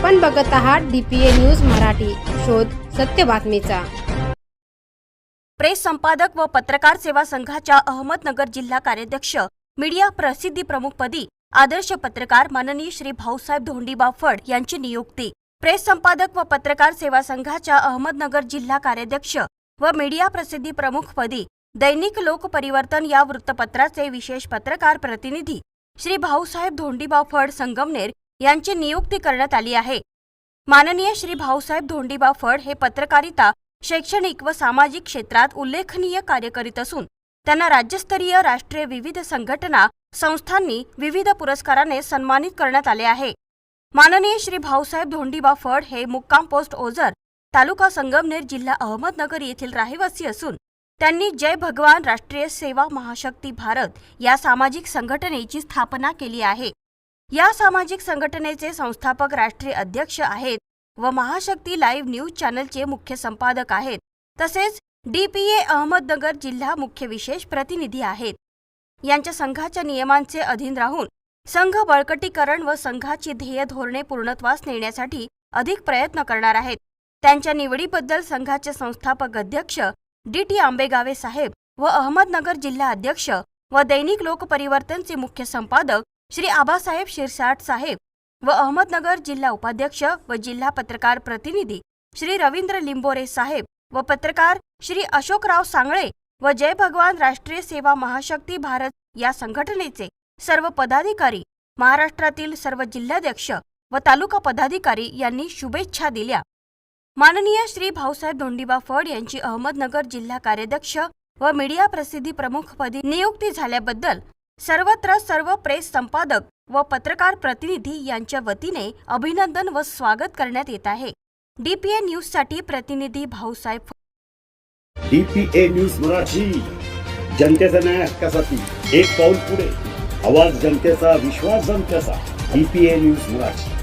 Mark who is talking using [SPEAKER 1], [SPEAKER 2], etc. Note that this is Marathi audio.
[SPEAKER 1] आपण बघत आहात डीपीए न्यूज मराठी. शोध सत्य बातमीचा.
[SPEAKER 2] प्रेस संपादक व पत्रकार सेवा संघाच्या अहमदनगर जिल्हा कार्याध्यक्ष मीडिया प्रसिद्धी प्रमुखपदी आदर्श पत्रकार माननीय श्री भाऊसाहेब धोंडीबा फड यांची नियुक्ती. प्रेस संपादक व पत्रकार सेवा संघाच्या अहमदनगर जिल्हा कार्याध्यक्ष व मीडिया प्रसिद्धी प्रमुखपदी दैनिक लोकपरिवर्तन या वृत्तपत्राचे विशेष पत्रकार प्रतिनिधी श्री भाऊसाहेब धोंडीबा फड संगमनेर यांची नियुक्ती करण्यात आली आहे. माननीय श्री भाऊसाहेब धोंडीबा फड हे पत्रकारिता शैक्षणिक व सामाजिक क्षेत्रात उल्लेखनीय कार्य करीत असून त्यांना राज्यस्तरीय राष्ट्रीय विविध संघटना संस्थांनी विविध पुरस्काराने सन्मानित करण्यात आले आहे. माननीय श्री भाऊसाहेब धोंडीबा फड हे मुक्काम पोस्ट ओझर तालुका संगमनेर जिल्हा अहमदनगर येथील रहिवासी असून त्यांनी जय भगवान राष्ट्रीय सेवा महाशक्ती भारत या सामाजिक संघटनेची स्थापना केली आहे. या सामाजिक संघटनेचे संस्थापक राष्ट्रीय अध्यक्ष आहेत व महाशक्ती लाईव्ह न्यूज चॅनलचे मुख्य संपादक आहेत. तसेच डीपीए अहमदनगर जिल्हा मुख्य विशेष प्रतिनिधी आहेत. यांच्या संघाच्या नियमांचे अधीन राहून संघ बळकटीकरण व संघाची ध्येय धोरणे पूर्णत्वास नेण्यासाठी अधिक प्रयत्न करणार आहेत. त्यांच्या निवडीबद्दल संघाचे संस्थापक अध्यक्ष डी टी आंबेगावे साहेब व अहमदनगर जिल्हा अध्यक्ष व दैनिक लोकपरिवर्तनचे मुख्य संपादक श्री आबासाहेब शिरसाट साहेब व अहमदनगर जिल्हा उपाध्यक्ष व जिल्हा पत्रकार प्रतिनिधी श्री रवींद्र लिंबोरे साहेब व पत्रकार श्री अशोकराव सांगळे व जय भगवान राष्ट्रीय सेवा महाशक्ती भारत या संघटनेचे सर्व पदाधिकारी महाराष्ट्रातील सर्व जिल्हाध्यक्ष व तालुका पदाधिकारी यांनी शुभेच्छा दिल्या. माननीय श्री भाऊसाहेब धोंडीबा फड यांची अहमदनगर जिल्हा कार्याध्यक्ष व मीडिया प्रसिद्धी प्रमुखपदी नियुक्ती झाल्याबद्दल सर्वत्र सर्व प्रेस संपादक व पत्रकार प्रतिनिधी यांच्या वतीने अभिनंदन व स्वागत करण्यात येत आहे. डीपीए न्यूजसाठी प्रतिनिधी भाऊसाहेब
[SPEAKER 3] डीपीए न्यूज मराठी. जनतेचा न्याय हक्कासाठी एक पाऊल पुढे. आवाज जनतेचा विश्वास जनतेचा. DPA news Marathi.